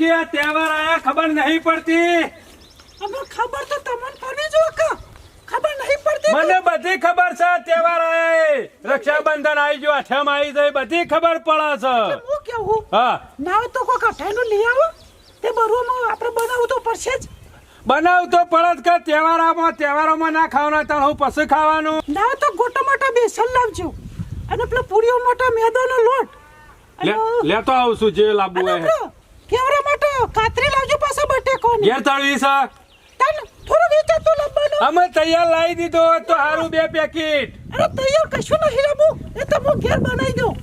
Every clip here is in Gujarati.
રાજકીય તહેવાર આયા ખબર નહીં પડતી. અમે ખબર તો તમને પડી જો કા ખબર નહીં પડતી મને બધી ખબર છે તહેવાર આયા. રક્ષાબંધન આવી ગયો અઠમ આવી જાય બધી ખબર પડે છે. હું કેવું? હા. ના તો કો કઠાઈનું લઈ આવો. તે બરોમાં આપણે બનાવવું તો પડશે જ. બનાવ તો પડત કે તહેવારોમાં તહેવારોમાં ના ખાવાના તો હું પછી ખાવાનું. ના તો ગોટો મોટો બેસન લાવજો. અને પેલો પૂરીઓ મોટો મેદાનો લોટ. લે તો આવું છું જે લાવવું હોય. કેવડા મોટો કાતરી લાવજો પાછો બટેકો ઘેર તાળી સા તન થોડું વેચાતું લાવવાનું અમે તૈયાર લાવી દીધો તો હારું બે પેકેટ. અરે તૈયાર કશું નહીં લાવું એ તો હું ઘેર બનાવી દઉં.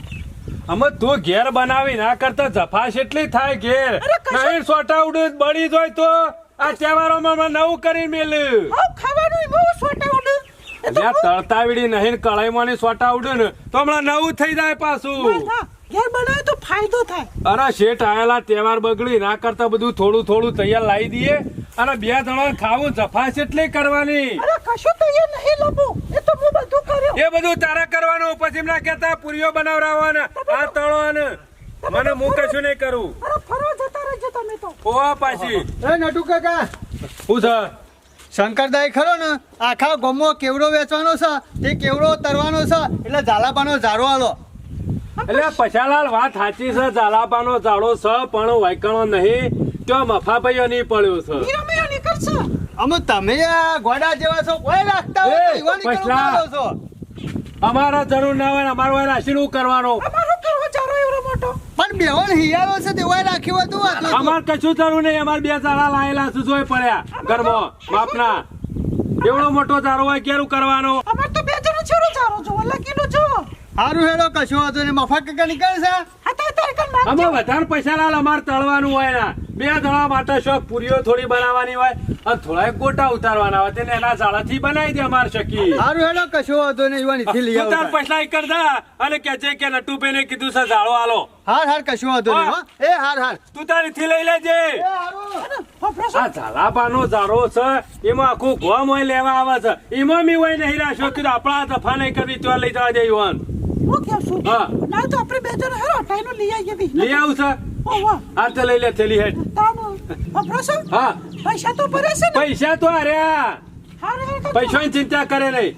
અમે તું ઘેર બનાવી ના કરતા જફાશ એટલી થાય ઘેર. નહીં સોટા ઉડે બળી જોય તો આ તહેવારોમાં મેં નવું કરી મેલ્યું. ખાવાનું બહુ સોટા ઉડે. તળતાવીડી નહીં કળાઈમાં ની સોટા ઉડે ને તો હમણાં નવું થઈ જાય પાછું. ઘેર બનાવે તો ફાયદો થાય. અરે શેઠ આયેલા તહેવાર બગડી ના કરતા બધું થોડું થોડું તૈયાર લાવી દઈએ અને બે જણા ખાવું જફાશ એટલી કરવાની. અરે કશું તૈયાર નહીં લાવું એ તો હું બધું કર્યું. એ બધું તારા કરવાનું પછી એમના કહેતા પૂરીઓ બનાવરાવવાના આ તળવાને. મને હું કશું નહીં કરું. અરે ફરવા જતા રહેજો તમે તો. ઓવા પાછી. એ નટુ કાકા. હું છે? શંકરદાય ખરો ને આખા ગમો કેવડો વેચવાનો છે તે કેવડો તરવાનો છે એટલે ઝાલાપાનો ઝારો આલો. એટલે પછાલાલ વાત સાચી છે ઝાલાપાનો ઝાડો છે પણ વાયકણો નહીં. તો મફાભાઈઓ નહીં પડ્યો છે. અમે તમે ગોડા જેવા છો કોઈ લાગતા હોય અમારા જરૂર ના હોય અમારો હોય રાશિ કરવાનો. અમારો કરવો ચારો એવડો પણ બેવન હિયારો છે તેવાય રાખ્યું હતું અમાર કશું જરૂર નહીં અમાર બે ઝાડા લાયેલા છે જોઈ પડ્યા. ઘરમાં બાપના. એવડો મોટો ઝાડો હોય કેરું કરવાનો? અમાર તો બે જણો છેડો ચારો જો લકીનું જો. હારું હેડો કશો વાંધો ને મફત કાકા નીકળે છે? હતા અમે વધારે પૈસા લાલ અમારે તળવાનું હોય ના. બે દળવા માટે શોખ પૂરીઓ થોડી બનાવવાની હોય. અને થોડા ગોટા ઉતારવાના હોય તેને એના ઝાડાથી બનાવી દે અમારે શકી હારું હેડો કશો હતો ને ઈવાની થી લઈ તું તાર પૈસા એક કરતા અને કે છે કે નટુભાઈને કીધું છે ઝાડો આલો. હાર હાર કશો હતો ને એ હાર હાર. તું તારી થી લઈ લેજે. એ હારું. હોફળો આ ઝાલાપાનો ઝાડો છે એમાં આખું ગોમ હોય લેવા આવે છે. એમાં મી હોય નહીં રાખ્યો કીધું આપણા દફા નહીં કરવી તો લઈ જવા દે યુવાન. હું કેવ છું? હા. ના તો આપણે બે જણો હેરો ટાઈનું લઈ આવીએ બી. લઈ આવું છે ઓહો આ તો લઈ લે થેલી હેઠ. તાનો હોફળો છો? હા. પૈસા તો ભરે છે ને? પૈસા તો પૈસાની ચિંતા કરે નહીં.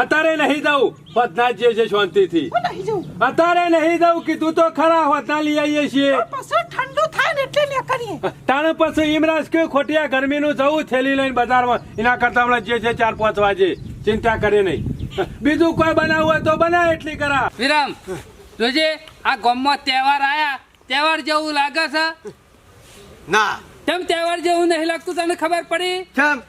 અત્યારે નહીં જવું પદના જે છે શાંતિથી. થી અત્યારે નહીં જવું કીધું તો ખરા હોતા. લઈ આવીએ છીએ. પછી ઠંડુ થાય ને એટલે ને કરીએ. તાણે પછી ઇમરાજ કે ખોટિયા ગરમીનું જવું થેલી લઈને બજારમાં. એના કરતા હમણાં જે છે ચાર પાંચ વાગે. ચિંતા કરે નહીં. બીજું કોઈ બનાવવું હોય તો બનાય એટલી કરા વિરામ. જોજે આ ગામમાં તહેવાર આયા. તહેવાર જેવું લાગે છે? ના. તેમ તહેવાર જેવું નહીં લાગતું તને ખબર પડી?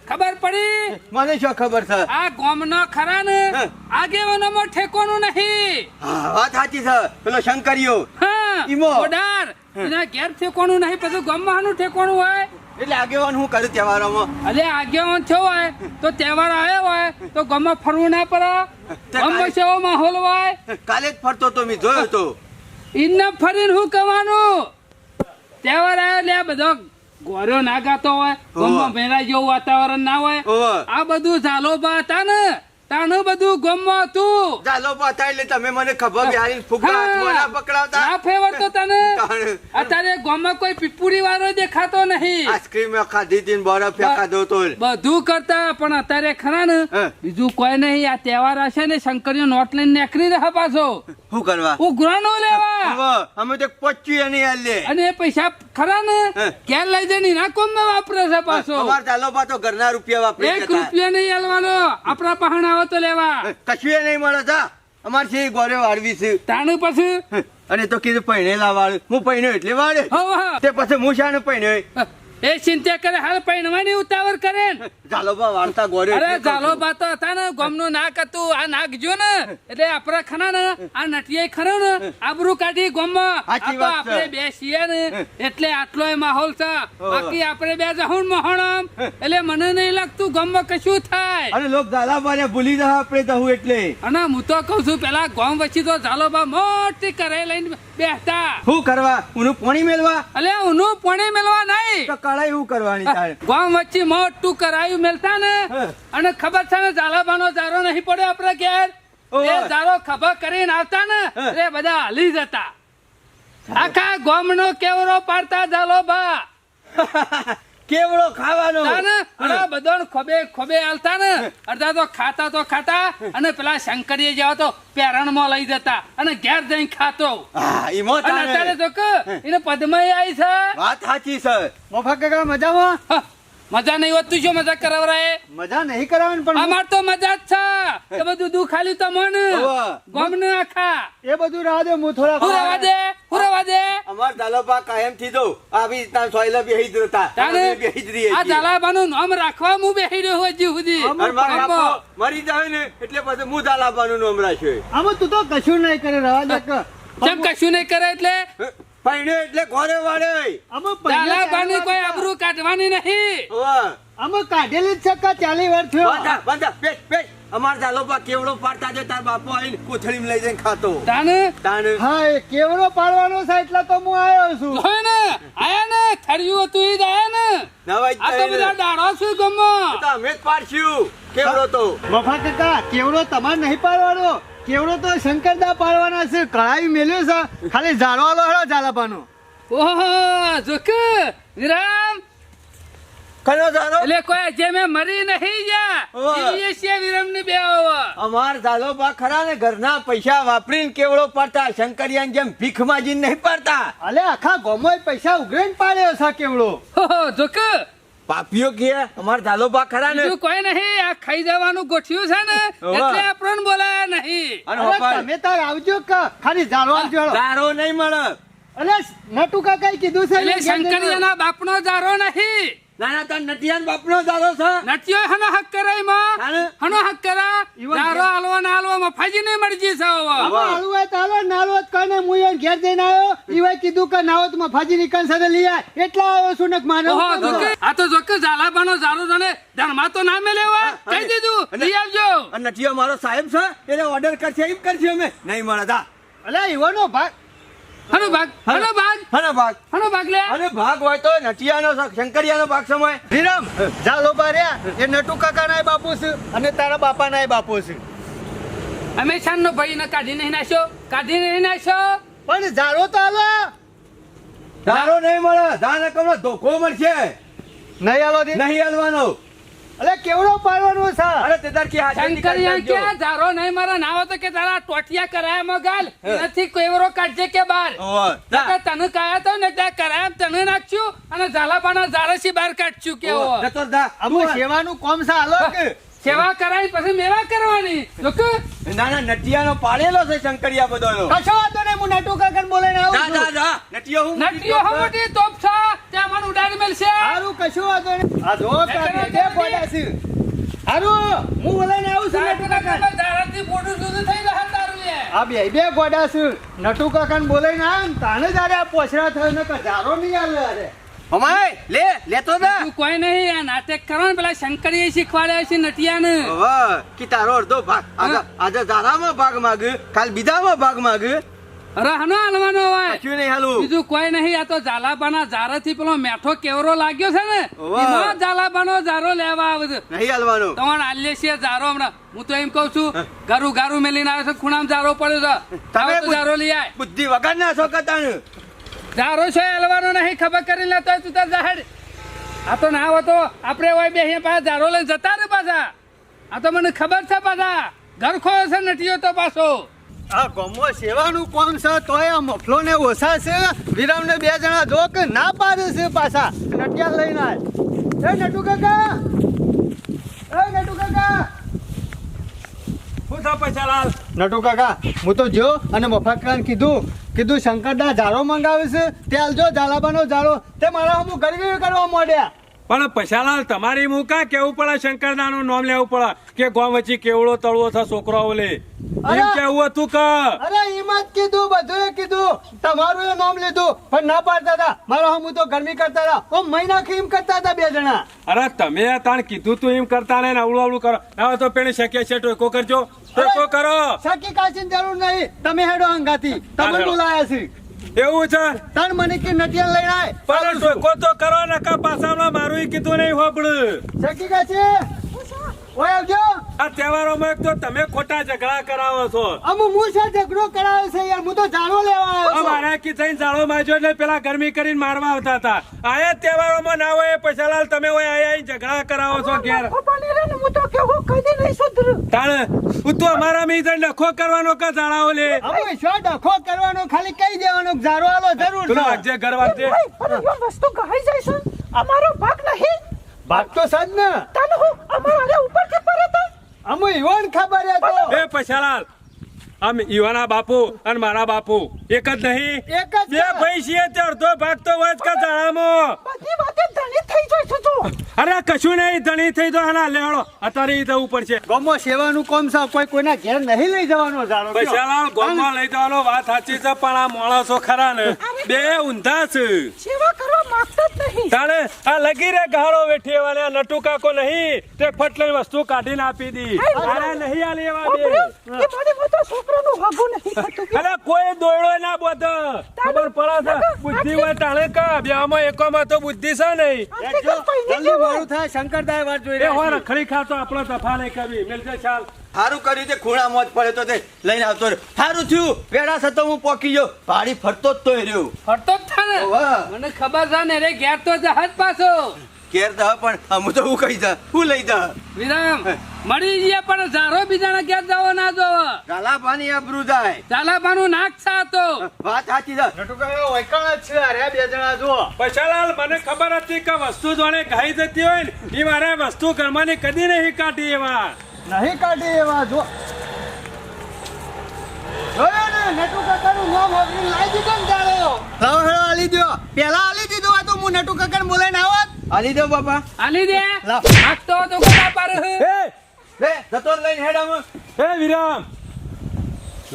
ખબર પડી? મને શું ખબર છે? આ ગામનો ખરા ને? હા. આગેવાનોમાં ઠેકોનું નહીં. હા, વાત સાચી છે. પેલો શંકરિયો. હા ઈમો. ઓડાર એના ઘેર ઠેકોનું નહીં પછી ગામમાં હાનું ઠેકોનું હોય? એટલે આગેવાન હું કરું તહેવારોમાં? એટલે આગેવાન થયો હોય તો તહેવાર આવ્યો હોય તો ગામમાં ફરવું ના પડે. ગામમાં સેવો માહોલ હોય. કાલે જ ફરતો તો મેં જોયો તો. ઇન્ને ફરીને હું કહેવાનું? તહેવાર આવ્યો એટલે બધો ગોર્યો ના ગાતો હોય ગામમાં ભેરા જેવું વાતાવરણ ના હોય. આ બધું ઝાલોબા હતા ને. તાનું બધું ગામમાં હતું ચાલો પાતા લે તમે મને ખબર યારી ફુગા હાથમાં ના પકડાવતા. ના ફેવર તો તને અત્યારે ગામમાં કોઈ પીપુરી વાળો દેખાતો નહીં. આઈસ્ક્રીમ ખાધી હતી બરફ ખાધો તો બધું કરતા પણ અત્યારે ખરા ને બીજું કોઈ નહીં. આ તહેવાર હશે ને શંકરીઓ નોટ લઈને નીકળી રહ્યા પાછો. શું કરવા? ઉઘરાણો લેવા. અમે તો પચ્યું એની હાલ લે. અને એ પૈસા ખરા ને ક્યાં લઈ જઈને ના કોમમાં વાપરે છે પાછો. ચાલો પાછો તો ઘરના રૂપિયા વાપરે એક રૂપિયા નહીં આલવાનો આપણા પહાણ આવો તો લેવા. કશું નહીં મળે તા અમાર છે ગોરે વાળવી છે. તાણું પછી? અને તો કીધું પૈણેલા વાળ હું પૈણ્યો એટલે વાળે. તે પછી હું શાને પૈણ્યો એ ચિંતા કરે હાલ પૈણવાની ઉતાવળ કરે ને. ગોરે અરે એટલે ચાલો બાતો હતા ને ગમનું નાક હતું આ નાક જો ને એટલે આપડે ખરા ને આ નટિયાઈ ખરો ને આબરૂ કાઢી ગમમાં. આ તો આપણે બે છીએ ને એટલે આટલો માહોલ છે. બાકી આપણે બે જહું મહોણમ એટલે મને નહીં લાગતું ગમમાં કશું થાય. અને લોક દાદા બાને ભૂલી જા આપણે જહું એટલે. અને હું તો કઉ છું પેલા ગોમ વચ્ચે તો ઝાલોબા મોટી કરે લઈને બેસતા શું કરવા? ઉનું પોણી મેળવા અલે ઉનું પોણી મેલવા નહીં. તો એવું કરવાની તારે. ગામ વચ્ચે મોટું કરાયું મેલતા ને અને ખબર છે ને ઝાલાબાનો ઝારો નહીં પડ્યો આપડે ઘેર? એ ઝારો ખભા કરીને આવતા ને એ બધા હલી જતા. આખા ગામનો કેવરો પાડતા ઝાલો બા કેવડો ખાવાનો? અને બધાને ખોબે ખોબે આલતા ને અડધા તો ખાતા તો ખાતા અને પેલા શંકરીએ જેવા તો પેરણમાં લઈ જતા અને ઘેર જઈને ખાતો. અત્યારે તો કે એને પદ્મય આવી છે. વાત સાચી છે. મોફા કાકા મજામાં? મજા નહીં હોત તું શું મજા કરાવરાય? મજા નહીં કરાવવાની પણ અમાર તો મજા જ છે. કે બધું દુઃખ ખાલી તો મન. ગમ ન આખા. એ બધું રાહ દે હું થોડા હું રવા દે હું રવા દે. અમાર દાલાબા કાયમથી તો આવી રીતના સોયલા બેહી જ રહેતા. તાને બેહી જ રહીએ આ દાલાબા નું નામ રાખવા હું બેહી રહ્યો છું હજી સુધી. અને મારા જાય ને એટલે પછી હું દાલાબાનું નામ રાખ્યું આમાં તું તો કશું નહીં કરે રવા દે કેમ કશું નહીં કરે એટલે? પૈણે એટલે ઘોરે વાળે. અમે પૈણા કોઈ. આબરૂ કાઢવાની નહીં. અમે કાઢેલી જ છે ચાલી વર્ષ થયો? બંધા બંધા પેટ પેટ અમાર કેવડો પાડતા છે તાર બાપો આવીને કોથળીમાં લઈ જઈને ખાતો. તાને? તાણ હા એ કેવડો પાડવાનો છે એટલે તો હું આવ્યો છું. જોયું ને આયા ને થળિયું હતું ઈ જ આયા ને. નવાઈ આ તો બધા થઈને. દાડો ગમો. તો અમે જ પાડશું. કેવડો તો? મફા કાકા કેવડો તમારે નહીં પાડવાનો? કેવડો તો શંકરદા પાડવાના છે? કળાવી મેલ્યો છે? ખાલી ઝાડવાલો હેડો ઝાલાપાનો. ઓહો જોક વિરામ. કનો દાલો એટલે કોઈ જે મે મરી નહીં જા. જીવીએ છીએ વિરમની બે ઓવા. અમાર દાલોબા ખરા ને ઘરના પૈસા વાપરીને કેવડો પડતા? શંકરિયાન જેમ ભીખ માંગીને નહીં પડતા? અલે આખા ગોમોય પૈસા ઉઘરાઈને પાડ્યો છે કેવડો. ઓહો જોક. પાપીઓ કે અમાર દાલોબા ખરા ને? કોઈ નહીં આ ખાઈ જવાનું ગોઠ્યું છે ને? એટલે આપણને બોલાયા નહીં અને અરે હોપાળ, તમે તાર આવજો કે. ખાલી જાળો આવજો જાળો નહીં મળે. અલે નટુકા કઈ કીધું છે? એટલે. શંકરિયાના બાપનો જારો નહીં. નાના તાર નટિયાન બાપનો દારો છે. નટિયો હનો હક કરાયમાં હનો હક કરા? ઈવન જારો હાલવો ના મરજી છે હવે. ના. હું એને ઘેર જઈને આવ્યો. કીધું કે ના હોય તો મફાજી નિકાલ સાથે લઈ આય. એટલા આવ્યો છું ને કે મારે ઓહો, હું કામ છે? આ તો જોકે ઝાલાબાનો ઝારો તને ધર્મા તો ના મેલેવા કહી દીધું. લઈ આવજો. અને નટિયો મારો સાહેબ છે એટલે ઓર્ડર કરશે એમ કરશે અમે. નહીં મળે જા. અલે ઈવાનો ભાગ હનો ભાગ હનો ભાગ. હનો ભાગ. હનો ભાગ લે. અને ભાગ હોય તો નટિયાનો શંકરિયાનો ભાગ સમય. વિરમ જા લોબા રહ્યા. એ નટુ કાકાના બાપુ છે અને તારા બાપાના બાપુ છે. અમે શાનનો ભાઈને કાઢી નહીં નાખ્યો. કાઢી નહીં નાખ્યો. પણ ઝાડો તો આલો. દારો નહીં મળે. દાન કમનો ધોકો મળશે. નહીં આલો નહીં હાલવાનો અલે કેવડો પાડવાનો છે? અરે તે તાર કે હાજર નીકળી શંકરિયા કે ધારો નહીં મારા ના હોય તો કે તારા ટોટિયા કરાયા મગાલ નથી કેવરો કાઢજે કે બાર? ઓહો, તને કાયા તો ને ત્યાં કરાયા તને નાખ્યું અને ઝાલાબાના ઝારસી બહાર કાઢશું કેવો જતો જા. અમુ સેવાનું કોમ સા હાલો. કે સેવા કરાવી પછી મેવા કરવાની. જોકે ના ના નટિયાનો પાળેલો છે શંકરિયા બધાનો કશો વાતો નહીં હું નટુ કાકાને બોલાઈને આવું જા છું. જા જા નટિયો હું નટીઓ હમોટી તોપ છે ત્યાં મને ઉડાડી મેલશે. હારું કશું વાતો નહીં. આ જો કાકા કે બોલ્યા છે. હારું હું બોલાઈને આવું છું નટુ કાકર દારાથી મોઢું સુધી થઈ તારું એ. આ બે બે ગોડા છે. નટુ કાકાને બોલે ના તાને જ આ પોછડા થયો ને ઝારો નહીં હાલે અરે અમાય લે લેતો જા. તું કોઈ નહીં આ નાટક કરો ને પેલા શંકરીએ શીખવાડ્યા છે નટિયાને. ઓહો, કે તારો અડધો ભાગ. આજે આજે ધારામાં ભાગ માગ કાલ બીજામાં ભાગ માગ. અરે હનો હાલવાનો હોય કશું નહીં હાલું. બીજું કોઈ નહીં આ તો ઝાલાબાના ઝારાથી પેલો મેઠો કેવરો લાગ્યો છે ને. એમાં ઝાલાબાનો ઝારો લેવા આવે છે નહીં હાલવાનો. તમારે આલ્યે છે ઝારો હમણાં હું તો એમ કઉ છું ગારું ગારું મેલીને આવ્યો છે ખૂણામાં ઝારો પડ્યો છે. તમે ઝારો લઈ આય. બુદ્ધિ વગર ના છો કતાણ ઝારો છે, હલવાનો નહીં, ખબર કરી લેતો તું તાર જાહેર આ તો ના હોતો. આપણે હોય બે અહીંયા પાછા ઝાડો લઈને જતા રે પાછા. આ તો મને ખબર છે પાછા. ઘર ખોયો છે, નટીયો તો પાછો. આ ગમો સેવાનું કોમ છે? તોય આ મફલો ને ઓછા છે. વિરામ ને બે જણા જો કે ના પાડે છે પાછા. નટિયા લઈને આય. એ નટુ કાકા! એ નટુ કાકા! શું થા પૈસાલાલ નટુ કાકા, હું તો જો અને મફાકરાને કીધું. કીધું શંકરદા ઝાડો મંગાવે છે. તે હાલજો ઝાલાબાનો ઝાડો. તે મારા હું ગરવી કરવા માંડ્યા. પણ પછાલાલ તમારી હું કેવું પડે શંકરદાનું નામ લેવું પડે? કે ગોમ વચ્ચે કેવડો તળવો છે છોકરાઓ લે? એમ કેવું હતું કે? અરે એમાં જ કીધું બધું કીધું. તમારું એ નામ લીધું પણ ના પાડતા હતા. મારો હું તો ગરમી કરતા હતા. હું મહિના એમ કરતા હતા બે જણા. અરે તમે તાણ કીધું તું એમ કરતા ને અવળું અવળું કરો. હવે તો પેણી શક્ય છે ટોકો કરજો. ટોકો કરો. સાકી કાચીની જરૂર નહીં. તમે હેડો અંગાથી. તમે બોલાયા છે. એવું છે? તણ મને કે નટિયા લઈને આય. પણ ટોકો તો કરો નકા પાછા હમણાં મારું કીધું નહીં હોબળું સકી કાચી ઓય આવજો. આ આ તહેવારોમાં તો તમે ખોટા ઝઘડા કરાવો છો. અમુ હું છે ઝઘડો કરાવે છે યાર હું તો જાણો લેવા આવ્યો છું. અમારા કી થઈને જાળો માર્યો એટલે પેલા ગરમી કરીને મારવા આવતા હતા. આયા તહેવારોમાં ના હોય પૈસાલાલ તમે હોય આયા અહીં ઝઘડા કરાવો છો ઘેર. હું તો કદી નહીં સુધર. તાણે હું તો અમારા મિત્ર ડખો કરવાનો કે જાળાઓ લે? અમુ શું ડખો કરવાનો? ખાલી કહી દેવાનો આલો જરૂર તું વાગજે ઘર વાગજે વસ્તુ ગહાઈ જાય છે અમારો ભાગ નહીં. ભાગ તો સજ ને તને હું અમારા અરે ઉપરથી પડે તો અમુ ઈવન ખબર હે તો. એ પૈસાલાલ આમ ઈવાના બાપુ અને મારા બાપુ એક જ નહીં. એક જ બે છે. ભાઈ છીએ તે અડધો ભાગ તો વચ કા જાળામાં બધી વાતે ધણી થઈ જાય છું તું. અરે કશું નહીં ધણી થઈ તો આના લેવડો અત્યારે ઈ જવું પડશે. ગોમો સેવાનું કોમ છે કોઈ કોઈના ઘેર નહીં લઈ જવાનો જાણો કયો? ગોમો લઈ જવાનો વાત સાચી છે પણ આ માણસો ખરા ને. બે ઊંધા છે. સેવા નહીં તાણે આ લગી રે ગાળો વેઠી વાલે આ નટુ કાકો નહીં તે ફટલી વસ્તુ કાઢીને આપી દી. અરે નહીં આ લેવા દે. એ મારી મોટો છોકરાનું હાગું નહીં થતું અરે કોઈ દોયડો ના બોધ. ખબર પડે છે? બુદ્ધિ હોય તાણે કા? બ્યામાં એકોમાં તો બુદ્ધિ છે નહીં. જલ્દી મારું થાય શંકરદાય વાત જોઈ હોય છે. રખડી ખાતો આપણો તફા નહીં કરવી મિલજે ચાલ. સારું કર્યું તે ખૂણા મોજ પડે તો તે લઈને આવતો રહ્યો. સારું થયું પેડા થતો હું પોકી ગયો. પાડી ફરતો જ તોય રહ્યો. ફરતો જ થાય ને મને ખબર છે ને રે ઘેર તો જહાજ પાછો. ઘેર દહ પણ હું તો હું કહી જા? હું લઈ જા? વિરામ. મળી ગયા પણ ઝારો બીજાના ઘેર જવો ના જો ગાલા પાણી આબરૂ જાય. ચાલાબાનું નાક સા તો વાત સાચી છે. વૈકણ જ છે અરે બે જણા જો પૈસાલાલ મને ખબર હતી કે વસ્તુ જોણે ઘાઈ જતી હોય ને એ મારે વસ્તુ ઘરમાંની કદી નહીં કાઢી એવા. નહીં કાઢી એવા જો. જોયો ને નટુકાકાનું નામ વાપરીને લાઈ દીધો ને તાળો લાવો હેળો આલી દ્યો. પેલા આલી દીધું આ તો હું નટુકાકાને બોલાઈને આવત આલી દો બાપા. આલી દે. તો કોના પાર હે? એ લે જતો લઈને હેડામાં એ વિરામ.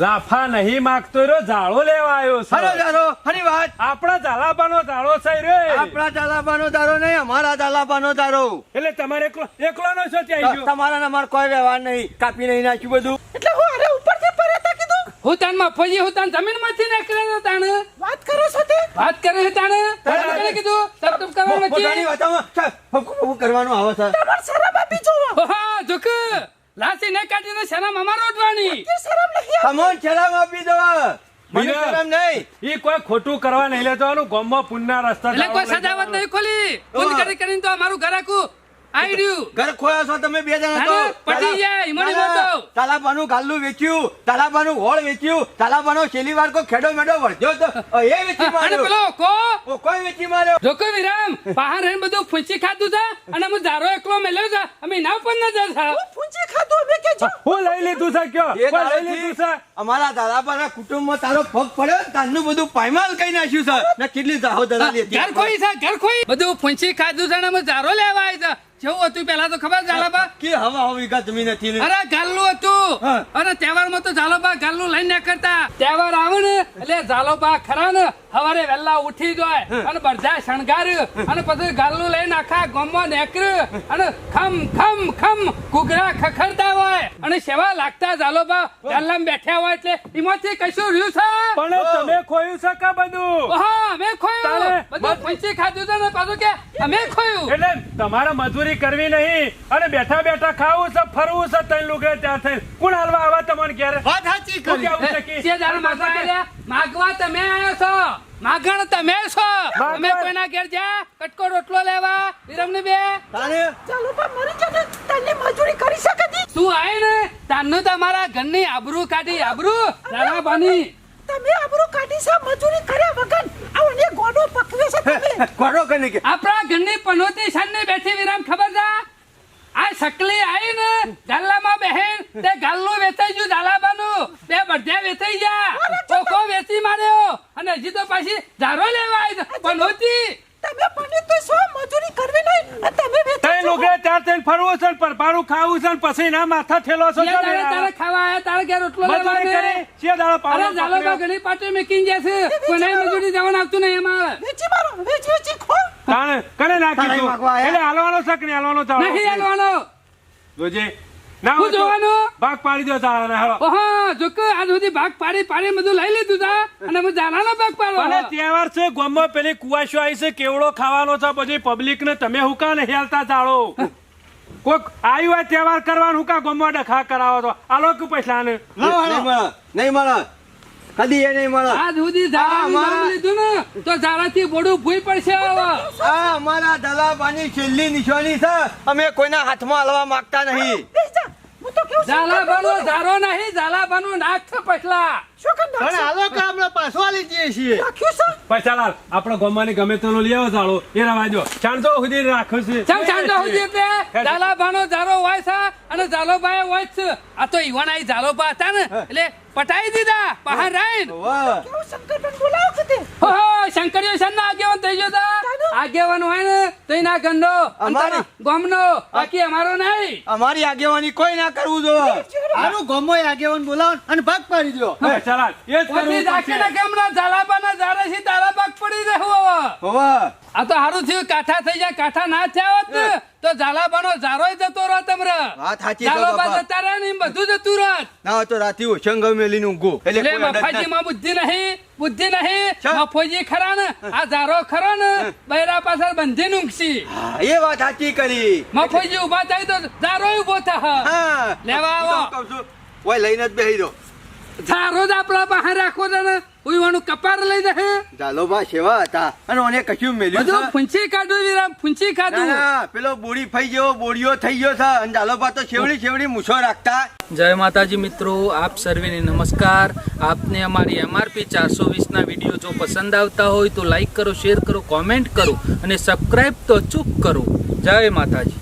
લાફા નહીં માગતો રહ્યો જાળો લેવા આવ્યો હરો છે જારો હરી વાત. આપણા ઝાલાબાનો ઝાડો છે રે. આપણા ચાલાબાનો જાળો નહીં અમારા ચાલાબાનો જાળો એટલે તમારે એકલો એકલોનો છો ત્યાં ગયો તમારા ને અમારે કોઈ વ્યવહાર નહીં કાપી નહીં નાખ્યું બધું. એટલે હું અરે ઉપરથી પડે તો કીધું? હું તાન મફોજી હું તાન જમીનમાંથી નીકળ્યો તો તાણ. વાત કરો છો તે? વાત કરે છે તાણ? તાણ કીધું? તબ તબ કરવાનું પોતાની નથી વાતોમાં ફફુ ફફુ કરવાનું આવે છે. તમાર શરમ બાપી જોવા. હા જોક. લાસી ને કાઢીને શરમ અમારો ઉઠવાની કે શરમ નહીં. તમોન શરમ આપી દો મને શરમ નહીં. એ કોઈ ખોટું કરવા નહીં લેતો. ગોમ્બો પુનના રસ્તા એટલે કોઈ જવા સજાવટ નહીં ખોલી. બંધ કરી કરીને તો અમારું ઘર આખું આઈ ડુ ઘર ખોયા છો તમે બે જણા તો? પટી જાય, ઈમાની ના, ના. બોલતો. તાલાબાનું ગાલ્લું વેચ્યું તાલાબાનું હોળ વેચ્યું તાલાબાનો છેલ્લી વાર કોઈ ખેડો મેડો વળજો તો. એ વેચી અને પેલો કો ઓ, કોઈ વેચી માર્યો? જોકો વિરામ બહાર રહીને બધું ફૂંચી ખાધું છે અને હું ધારો એકલો મેલ્યો છે અમે ના પણ ન જતા. પૂંજી ખાધું અમે કે હું લઈ લીધું છે કયો? લઈ લીધું છે? અમારા તાલાબાના કુટુંબમાં તારો પગ પડ્યો ને તારનું બધું પાયમાલ કઈ નાખ્યું છે. ને કેટલી જાહો દલાલી. ઘર ખોઈ છે ઘર ખોઈ. બધું ફૂંચી ખાધું છે અને અમે ધારો લેવા આવ્યા છે. જેવું હતું પેલા તો ખબર ઝાલાબા? કે હવા હવા વીઘા જમીન હતી અરે ગાલ્લું હતું. અને તહેવારમાં તો ઝાલોબા ગાલ્લું લઈને કરતા. તહેવાર આવે ને એટલે ઝાલોબા ખરા ને સવારે વહેલા ઉઠી જાય અને બધા શણગાર અને પછી ગાલ્લું લઈને આખા ગામમાં નીકળ્યું અને ખમ ખમ ખમ કુગરા ખખડતા હોય. અને સેવા લાગતા ઝાલોબા ગાલ્લામાં બેઠા હોય એટલે એમાંથી કશું રહ્યું છે? પણ તમે ખોયું છે કે બધું? હા અમે ખોયું. બધું પૈસી ખાધું છે ને પાછું કે? અમે ખોયું? એટલે તમારા મજૂરી કરવી નહીં. અને બેઠા બેઠા ખાવું છે ફરવું છે તઈ લુગડે ત્યાં થઈ કોણ હાલવા આવા તમને ક્યારે વાત સાચી કરી. કેવું છે કે? માગવા તમે આવ્યા છો. માગણ તમે છો. અમે કોઈના ઘેર જા કટકો રોટલો લેવા વિરમની બે. તારે? ચાલો પા મરી જાને તને મજૂરી કરી શકે તી તું આય ને? તાનું તમારા ઘરની આબરૂ કાઢી આબરૂ રાણા બની તમે આબરૂ કાઢી છે મજૂરી કર્યા વગર. છે કને કે? આપણા ઘરની પનોતી સામે બેઠી વિરામ ખબર જા આ સકલી આઈ ને ગાલ્લામાં બહેન તે ગાલ્લું વેચાઈ ગયું દાલાબાનું. બે બધા વેચાઈ ગયા. કોકો વેચી માર્યો? અને હજી તો પાછી ધારો લેવા આવી પનોતી. તમે પણ તો શું મજૂરી કરવી નહીં? તમે લુગડે ત્યાર થઈને ફરવું છે પર પરપારું ખાવું છે પછી ના માથા ઠેલો છો તારે તારે ખાવા આયા તારે ઘેર રોટલો લેવા. કરી છે દાડો અરે પાવડો ઝાલોબા પકડ્યો. ઘણી પાટી મેકીને જશે કોઈને મજૂરી જવાનું આવતું નહીં એમાં વેચી મારો વેચી વેચી ખો તાણે કને નાખી તું? એટલે હાલવાનો છે ને હાલવાનો ચાલો? નહીં હાલવાનો જોજે ના જોવાનું? ભાગ પાડી દો તારા હાલો. ઓહો જોક આજ સુધી ભાગ પાડી પાડી બધું લઈ લીધું તા. અને અમે ઝાલાનો ભાગ અને તહેવાર છે ગામમાં પેલી કુવાશો આવી છે કેવડો ખાવાનો છે પછી પબ્લિક ને તમે હુકા ને હેલતા જાળો કોક આવ્યું હોય તહેવાર કરવાનું હું કા ગમવા ડખા કરાવો તો આલો લોકો પૈસા ને? નહીં મળે નહીં મળે કદી એ નહીં મળે. આજ સુધી નામ લીધું ને તો ઝારાથી બોડું ભૂઈ પડશે આ અમારા દલાભાની છેલ્લી નિશાની છે. અમે કોઈના હાથમાં હલવા માંગતા નહીં. ઝાલાબાનો ઝારો નહીં ઝાલાબાનું નાક છે પછલા પણ હાલો કે આપણે પાછો આલી જઈએ છીએ. નાખ્યું આપણો ગમવાની ગમે તેનો લઈ આવો ચાલો એ રવાજો ચાંદો સુધી રાખ્યો છે. ચમ ચાંદો સુધી એટલે ઝાલાબાનો ઝારો હોય છે અને ઝાલોબાએ હોય છે. આ તો ઈવાના ઈ ઝાલોબા હતા ને એટલે પટાઈ દીધા બહાર રાઈન વાહ. કેવું બોલાવો શંકરીયો આગેવાન થઈ ગયો તા? આગેવાન હોય ને તો ના ગંડો. અમારી- ગોમનો બાકી અમારો નહીં. અમારી આગેવાની કોઈ ના કરવું જો. આનું ગમો આગેવાન બોલાવો અને ભાગ પાડી દો. પૈસાલાલ એ જ કરવું ને ઝાલાબાના ઝારા તારાબાગ પડી રહ્યો હવે. આ તો સારું થયું કાઠા થઈ જાય કાઠા ના થયા હોત ને તો ઝાલાબાનો ઝારોય જતો રહો તમરે. વાત સાચી ઝાલોબા. જતા રહે ને બધું જતું રહત ના તો રાતી ઓછંગ મેલીને નું ગો એટલે કોઈ માં બુદ્ધિ નહીં બુદ્ધિ નહીં. મફોજી ખરા ને? આ ઝારો ખરો ને? બૈરા પાછળ બંધી નું હા, એ વાત સાચી કરી. મફોજી ઊભા થાય તો ઝારો ઊભો થા લેવા આવો. ઓય લઈને જ બેહી રહો. જ આપણા પાસે રાખો છે ને? ઉઈવાનું કપાર લઈ જશે. ઝાલોબા સેવા હતા. અને ઓને કશું મેલ્યું બધું છે? ફૂંચી કાઢું વિરામ ફૂંચી કાઢું. ના, પેલો બોડી ફઈ ગયો બોડીઓ થઈ ગયો છે. અને ઝાલોભા તો છેવડી છેવડી મૂછો રાખતા. જય માતાજી મિત્રો આપ સર્વેને નમસ્કાર. આપને અમારી એમઆરપી ચારસો વીસના વીડિયો જો પસંદ આવતા હોય તો લાઈક કરો શેર કરો કોમેન્ટ કરો અને સબસ્ક્રાઈબ તો ચૂક કરો. જય માતાજી.